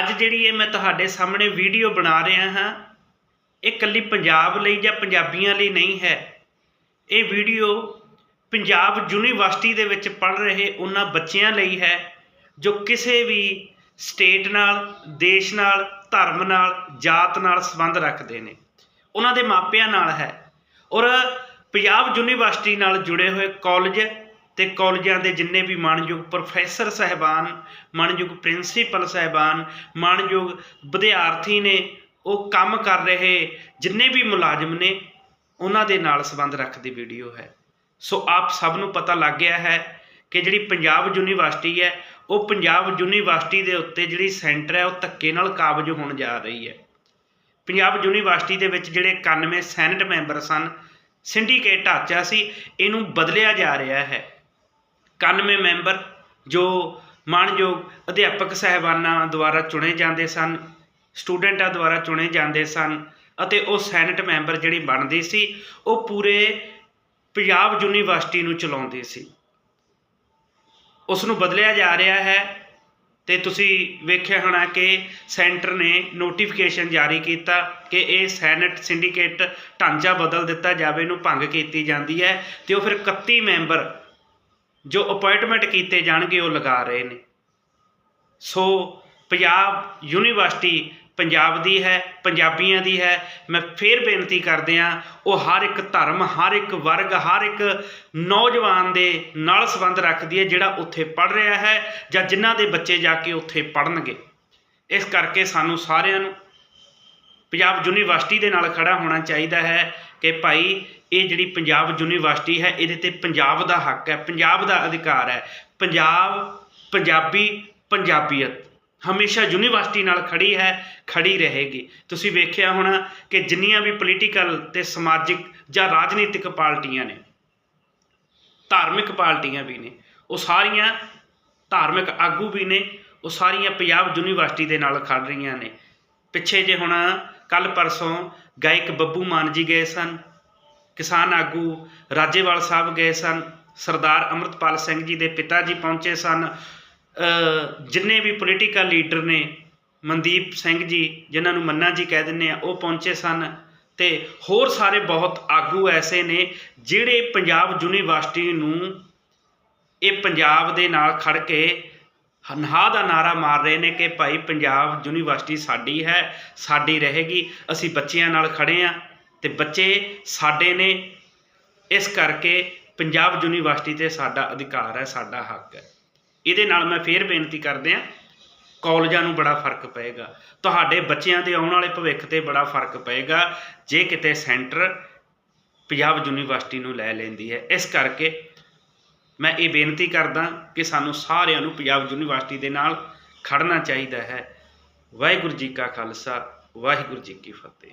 ਅੱਜ ਜਿਹੜੀ ਇਹ ਮੈਂ ਤੁਹਾਡੇ ਸਾਹਮਣੇ ਵੀਡੀਓ ਬਣਾ ਰਿਹਾ ਹਾਂ, ਇਹ ਕੱਲੀ ਪੰਜਾਬ ਲਈ ਜਾਂ ਪੰਜਾਬੀਆਂ ਲਈ ਨਹੀਂ ਹੈ। ਇਹ ਵੀਡੀਓ ਪੰਜਾਬ ਯੂਨੀਵਰਸਿਟੀ ਦੇ ਵਿੱਚ ਪੜ੍ਹ ਰਹੇ ਉਹਨਾਂ ਬੱਚਿਆਂ ਲਈ ਹੈ, ਜੋ ਕਿਸੇ ਵੀ ਸਟੇਟ ਨਾਲ, ਦੇਸ਼ ਨਾਲ, ਧਰਮ ਨਾਲ, ਜਾਤ ਨਾਲ ਸੰਬੰਧ ਰੱਖਦੇ ਨੇ। ਉਹਨਾਂ ਦੇ ਮਾਪਿਆਂ ਨਾਲ ਹੈ। ਔਰ ਪੰਜਾਬ ਯੂਨੀਵਰਸਿਟੀ ਨਾਲ ਜੁੜੇ ਹੋਏ ਕਾਲਜ ਤੇ ਕਾਲਜਾਂ ਦੇ ਜਿੰਨੇ ਵੀ ਮਾਣਯੋਗ ਪ੍ਰੋਫੈਸਰ ਸਹਿਬਾਨ, ਮਾਣਯੋਗ ਪ੍ਰਿੰਸੀਪਲ ਸਹਿਬਾਨ, ਮਾਣਯੋਗ ਵਿਦਿਆਰਥੀ ਨੇ ਉਹ ਕੰਮ ਕਰ ਰਹੇ ਜਿੰਨੇ ਵੀ ਮੁਲਾਜ਼ਮ ਨੇ, ਉਹਨਾਂ ਦੇ ਨਾਲ ਸੰਬੰਧ ਰੱਖਦੀ ਵੀਡੀਓ ਹੈ। ਸੋ ਆਪ ਸਭ ਨੂੰ ਪਤਾ ਲੱਗ ਗਿਆ ਹੈ ਕਿ ਜਿਹੜੀ ਪੰਜਾਬ ਯੂਨੀਵਰਸਿਟੀ ਹੈ, ਉਹ ਪੰਜਾਬ ਯੂਨੀਵਰਸਿਟੀ ਦੇ ਉੱਤੇ ਜਿਹੜੀ ਸੈਂਟਰ ਹੈ, ਉਹ ਧੱਕੇ ਨਾਲ ਕਾਬਜ ਹੋਣ ਜਾ ਰਹੀ ਹੈ। ਪੰਜਾਬ ਯੂਨੀਵਰਸਿਟੀ ਦੇ ਵਿੱਚ ਜਿਹੜੇ 91 ਸੈਨੇਟ ਮੈਂਬਰ ਸਨ, ਸਿੰਡੀਕੇਟ ਢਾਂਚਾ ਸੀ, ਇਹਨੂੰ ਬਦਲਿਆ ਜਾ ਰਿਹਾ ਹੈ। 91 ਮੈਂਬਰ ਜੋ ਮਾਣਯੋਗ ਅਧਿਆਪਕ ਸਹਿਬਾਨਾਂ ਦੁਆਰਾ ਚੁਣੇ ਜਾਂਦੇ ਸਨ, ਸਟੂਡੈਂਟਾਂ ਦੁਆਰਾ ਚੁਣੇ ਜਾਂਦੇ ਸਨ ਅਤੇ ਉਹ ਸੈਨੇਟ ਮੈਂਬਰ ਜਿਹੜੀ ਬਣਦੀ ਸੀ, ਉਹ ਪੂਰੇ ਪੰਜਾਬ ਯੂਨੀਵਰਸਿਟੀ ਨੂੰ ਚਲਾਉਂਦੇ ਸੀ। ਉਸ ਨੂੰ ਬਦਲਿਆ ਜਾ ਰਿਹਾ ਹੈ ਤੇ ਤੁਸੀਂ ਵੇਖਿਆ ਹੋਣਾ ਕਿ ਸੈਂਟਰ ਨੇ ਨੋਟੀਫਿਕੇਸ਼ਨ ਜਾਰੀ ਕੀਤਾ ਕਿ ਇਹ ਸੈਨੇਟ ਸਿੰਡੀਕੇਟ ਢਾਂਚਾ ਬਦਲ ਦਿੱਤਾ ਜਾਵੇ, ਇਹਨੂੰ ਭੰਗ ਕੀਤੀ ਜਾਂਦੀ ਹੈ ਤੇ ਉਹ ਫਿਰ 31 ਮੈਂਬਰ ਜੋ ਅਪਾਇੰਟਮੈਂਟ ਕੀਤੇ ਜਾਣਗੇ, ਉਹ ਲਗਾ ਰਹੇ ਨੇ। ਸੋ ਪੰਜਾਬ ਯੂਨੀਵਰਸਿਟੀ ਪੰਜਾਬ ਦੀ ਹੈ, ਪੰਜਾਬੀਆਂ ਦੀ ਹੈ। ਮੈਂ ਫੇਰ ਬੇਨਤੀ ਕਰਦੇ ਆ ਉਹ ਹਰ ਇੱਕ ਧਰਮ, ਹਰ ਇੱਕ ਵਰਗ, ਹਰ ਇੱਕ ਨੌਜਵਾਨ ਦੇ ਨਾਲ ਸੰਬੰਧ ਰੱਖਦੀ ਹੈ, ਜਿਹੜਾ ਉੱਥੇ ਪੜ ਰਿਹਾ ਹੈ ਜਾਂ ਜਿਨ੍ਹਾਂ ਦੇ ਬੱਚੇ ਜਾ ਕੇ ਉੱਥੇ ਪੜਨਗੇ ਇਸ ਕਰਕੇ ਸਾਨੂੰ ਸਾਰਿਆਂ ਨੂੰ ਪੰਜਾਬ ਯੂਨੀਵਰਸਿਟੀ ਦੇ ਨਾਲ ਖੜਾ ਹੋਣਾ ਚਾਹੀਦਾ ਹੈ। ਕਿ ਭਾਈ, ਇਹ ਜਿਹੜੀ ਪੰਜਾਬ ਯੂਨੀਵਰਸਿਟੀ ਹੈ, ਇਹਦੇ ਤੇ ਪੰਜਾਬ ਦਾ ਹੱਕ ਹੈ, ਪੰਜਾਬ ਦਾ ਅਧਿਕਾਰ ਹੈ। ਪੰਜਾਬ ਪੰਜਾਬੀ ਪੰਜਾਬੀਅਤ ਹਮੇਸ਼ਾ ਯੂਨੀਵਰਸਿਟੀ ਨਾਲ ਖੜੀ ਹੈ, ਖੜੀ ਰਹੇਗੀ। ਤੁਸੀਂ ਵੇਖਿਆ ਹੋਣਾ ਕਿ ਜਿੰਨੀਆਂ ਵੀ ਪੋਲੀਟੀਕਲ ਤੇ ਸਮਾਜਿਕ ਜਾਂ ਰਾਜਨੀਤਿਕ ਪਾਰਟੀਆਂ ਨੇ, ਧਾਰਮਿਕ ਪਾਰਟੀਆਂ ਵੀ ਨੇ, ਉਹ ਸਾਰੀਆਂ ਧਾਰਮਿਕ ਆਗੂ ਵੀ ਨੇ, ਉਹ ਸਾਰੀਆਂ ਪੰਜਾਬ ਯੂਨੀਵਰਸਿਟੀ ਦੇ ਨਾਲ ਖੜ ਰਹੀਆਂ ਨੇ। ਪਿੱਛੇ ਜੇ ਹੁਣ ਕੱਲ ਪਰਸੋਂ ਗਾਇਕ ਬੱਬੂ ਮਾਨ ਜੀ ਗਏ ਸਨ, ਕਿਸਾਨ ਆਗੂ ਰਾਜੇਵਾਲ ਸਾਹਿਬ ਗਏ ਸਨ, ਸਰਦਾਰ ਅਮਰਤਪਾਲ ਸਿੰਘ ਜੀ ਦੇ ਪਿਤਾ ਜੀ ਪਹੁੰਚੇ ਸਨ ਜਿੰਨੇ ਵੀ ਪੋਲੀਟੀਕਲ ਲੀਡਰ ਨੇ ਮਨਦੀਪ ਸਿੰਘ ਜੀ, ਜਿਨ੍ਹਾਂ ਨੂੰ ਮੰਨਾ ਜੀ ਕਹਿ ਦਿੰਦੇ ਆ, ਉਹ ਪਹੁੰਚੇ ਸਨ ਤੇ ਹੋਰ ਸਾਰੇ ਬਹੁਤ ਆਗੂ ਐਸੇ ਨੇ ਜਿਹੜੇ ਪੰਜਾਬ ਯੂਨੀਵਰਸਿਟੀ ਨੂੰ ਇਹ ਪੰਜਾਬ ਦੇ ਨਾਲ ਖੜ ਕੇ ਹਨਹਾ ਦਾ ਨਾਰਾ ਮਾਰ ਰਹੇ ਨੇ ਕਿ ਭਾਈ ਪੰਜਾਬ ਯੂਨੀਵਰਸਿਟੀ ਸਾਡੀ ਹੈ, ਸਾਡੀ ਰਹੇਗੀ, ਅਸੀਂ ਬੱਚਿਆਂ ਨਾਲ ਖੜੇ ਆ ਤੇ ਬੱਚੇ ਸਾਡੇ ਨੇ ਇਸ ਕਰਕੇ ਪੰਜਾਬ ਯੂਨੀਵਰਸਿਟੀ ਤੇ ਸਾਡਾ ਅਧਿਕਾਰ ਹੈ, ਸਾਡਾ ਹੱਕ ਹੈ। ਇਹਦੇ ਨਾਲ ਮੈਂ ਫੇਰ ਬੇਨਤੀ ਕਰਦੇ ਆ ਕਾਲਜਾਂ ਨੂੰ ਬੜਾ ਫ਼ਰਕ ਪਏਗਾ, ਤੁਹਾਡੇ ਬੱਚਿਆਂ ਦੇ ਆਉਣ ਵਾਲੇ ਭਵਿੱਖ ਤੇ ਬੜਾ ਫ਼ਰਕ ਪਏਗਾ, ਜੇ ਕਿਤੇ ਸੈਂਟਰ ਪੰਜਾਬ ਯੂਨੀਵਰਸਿਟੀ ਨੂੰ ਲੈ ਲੈਂਦੀ ਹੈ, ਇਸ ਕਰਕੇ ਮੈਂ ਇਹ ਬੇਨਤੀ ਕਰਦਾ ਕਿ ਸਾਨੂੰ ਸਾਰਿਆਂ ਨੂੰ ਪੰਜਾਬ ਯੂਨੀਵਰਸਿਟੀ ਦੇ ਨਾਲ ਖੜਨਾ ਚਾਹੀਦਾ ਹੈ। ਵਾਹਿਗੁਰੂ ਜੀ ਕਾ ਖਾਲਸਾ, ਵਾਹਿਗੁਰੂ ਜੀ ਕੀ ਫਤਿਹ।